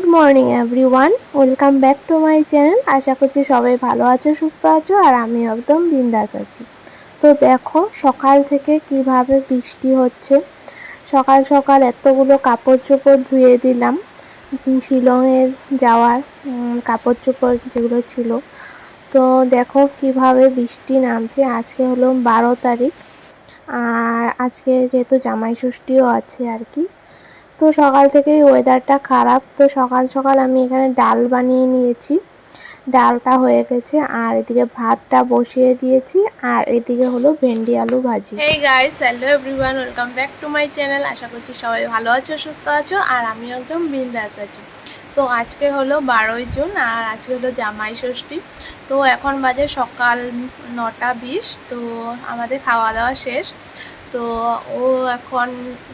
Good morning, everyone. Welcome back to my channel. আশা করছি সবাই ভালো আছো, সুস্থ আছো, আর আমি একদম বিন্দাস আছি। তো দেখো, সকাল থেকে কীভাবে বৃষ্টি হচ্ছে। সকাল সকাল এতগুলো কাপড় চোপড় ধুয়ে দিলাম। শিলংয়ে যাওয়ার কাপড় চোপড় যেগুলো ছিল। তো দেখো কীভাবে বৃষ্টি নামছে। আজকে হলো বারো তারিখ। আর আজকে যেহেতু জামাই ষষ্ঠীও আছে আর কি তো সকাল থেকেই ওয়েদারটা খারাপ। তো সকাল সকাল আমি এখানে ডাল বানিয়ে নিয়েছি। ডালটা হয়ে গেছে, আর এদিকে ভাতটা বসিয়ে দিয়েছি, আর এদিকে হলো ভেন্ডি আলু ভাজি। এই guys hello everyone welcome back to my channel আশা করছি সবাই ভালো আছো, সুস্থ আছো, আর আমি একদম বিন্দাস আছি। তো আজকে হলো বারোই জুন, আর আজকে হলো জামাই ষষ্ঠী। তো এখন বাজে সকাল নটা বিশ, তো আমাদের খাওয়া দাওয়া শেষ। তো ও এখন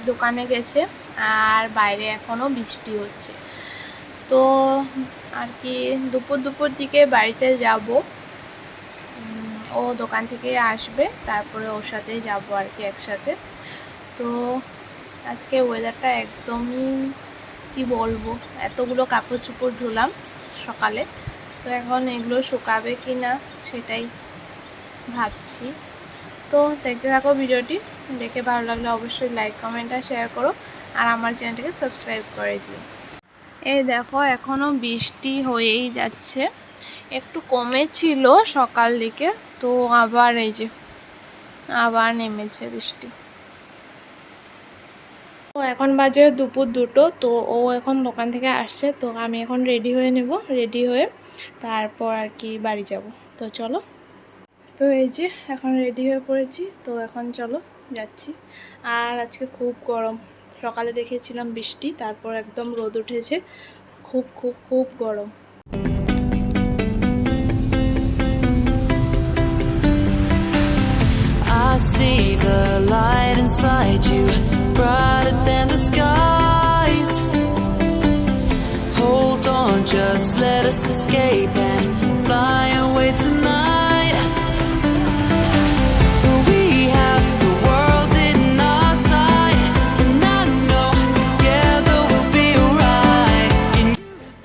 দোকানে গেছে আর বাইরে এখনও বৃষ্টি হচ্ছে। তো আর কি দুপুর দুপুর দিকে বাড়িতে যাব। ও দোকান থেকে আসবে, তারপরে ওর সাথে যাব আর কি একসাথে। তো আজকে ওয়েদারটা একদমই কি বলব, এতগুলো কাপড় চোপড় ধুলাম সকালে। তো এখন এগুলো শুকাবে কি না সেটাই ভাবছি। তো দেখতে থাকো ভিডিওটি। দেখে ভালো লাগলে অবশ্যই লাইক কমেন্ট আর শেয়ার করো। আর আমার চ্যানেলটাকে সাবস্ক্রাইব করে দিও। এই দেখো এখনও বৃষ্টি হয়েই যাচ্ছে। একটু কমেছিল সকাল দিকে, তো আবার এই যে, আবার নেমেছে বৃষ্টি। তো এখন বাজে দুপুর দুটো, তো ও এখন দোকান থেকে আসছে, তো আমি এখন রেডি হয়ে নেব রেডি হয়ে তারপর আর কি বাড়ি যাব। তো চলো। তো এই যে এখন রেডি হয়ে পড়েছি তো এখন চলো যাচ্ছি। আর আজকে খুব গরম। সকালে দেখেছিলাম বৃষ্টি তারপর একদম রোদ উঠেছে। খুব খুব খুব গরম। I see the light inside you, brighter than the skies.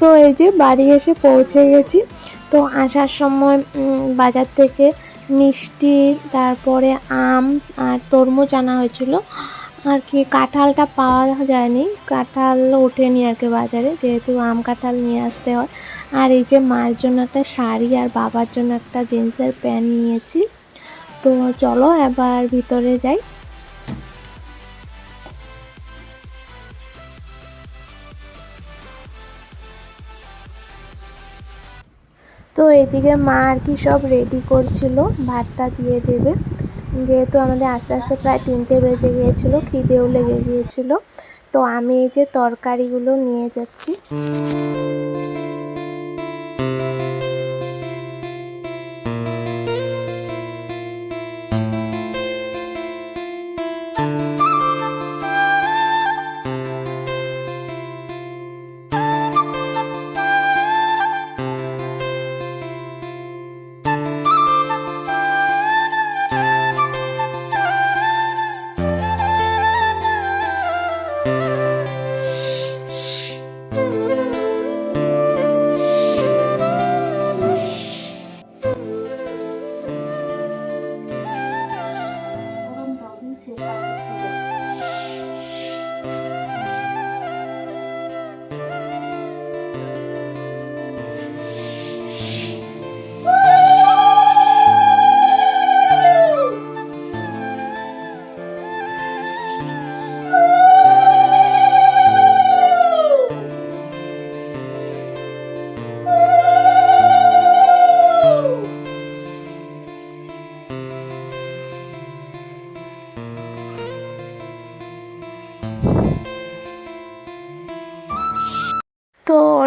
তো এই যে বাড়ি এসে পৌঁছে গেছি। তো আসার সময় বাজার থেকে মিষ্টি, তারপরে আম আর তরমুজ আনা হয়েছিল। আর কি, কাঁঠালটা পাওয়া যায়নি। কাঁঠাল ওঠেনি আর কি বাজারে, যেহেতু আম কাঁঠাল নিয়ে আসতে হয়। আর এই যে মায়ের জন্য একটা শাড়ি আর বাবার জন্য একটা জিন্সের প্যান্ট নিয়েছি। তো চলো এবার ভিতরে যাই। তো এদিকে মা আর কি সব রেডি করছিল, ভাতটা দিয়ে দেবে। যেহেতু আমাদের আস্তে আস্তে প্রায় তিনটে বেজে গিয়েছিল, খিদেও লেগে গিয়েছিল। তো আমি এই যে তরকারিগুলো নিয়ে যাচ্ছি।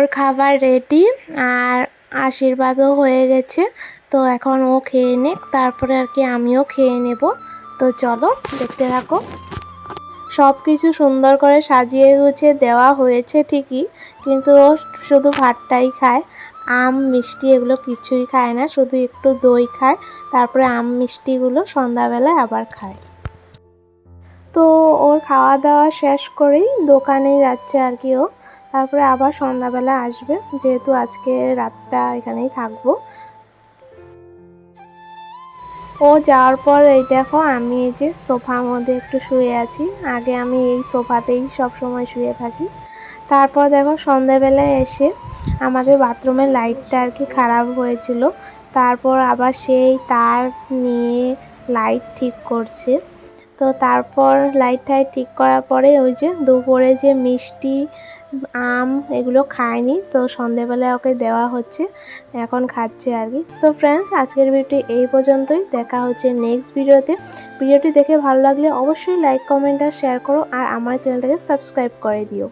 ওর খাবার রেডি আর আশীর্বাদও হয়ে গেছে। তো এখন ও খেয়ে নিক, তারপরে আর কি আমিও খেয়ে নেব। তো চলো, দেখতে থাকো। সব কিছু সুন্দর করে সাজিয়ে গুছিয়ে দেওয়া হয়েছে ঠিকই, কিন্তু ও শুধু ভাতটাই খায়। আম, মিষ্টি এগুলো কিছুই খায় না, শুধু একটু দই খায়, তারপরে আম, মিষ্টিগুলো সন্ধ্যাবেলায় আবার খায়। তো ওর খাওয়া দাওয়া শেষ করেই দোকানে যাচ্ছে আর কি ও। তারপরে আবার সন্ধ্যাবেলা আসবে, যেহেতু আজকে রাতটা এখানেই থাকব। ও যাওয়ার পর এই দেখো, আমি এই যে সোফার মধ্যে একটু শুয়ে আছি। আগে আমি এই সোফাতেই সব সময় শুয়ে থাকি। তারপর দেখো সন্ধ্যাবেলায় এসে আমাদের বাথরুমের লাইটটা আর কি খারাপ হয়েছিল। তারপর আবার সেই তার নিয়ে লাইট ঠিক করছে। তো তারপর লাইট টাইট ঠিক করার পরে ওই যে দুপুরে যে মিষ্টি আম এগুলো খায়নি তো সন্ধেবেলা ওকে দেওয়া হচ্ছে, এখন খাচ্ছে আর কি। তো ফ্রেন্ডস আজকের ভিডিওটি এই পর্যন্তই, দেখা হচ্ছে নেক্সট ভিডিওতে ভিডিওটি দেখে ভালো লাগলে অবশ্যই লাইক কমেন্ট আর শেয়ার করো, আর আমার চ্যানেলটাকে সাবস্ক্রাইব করে দিও।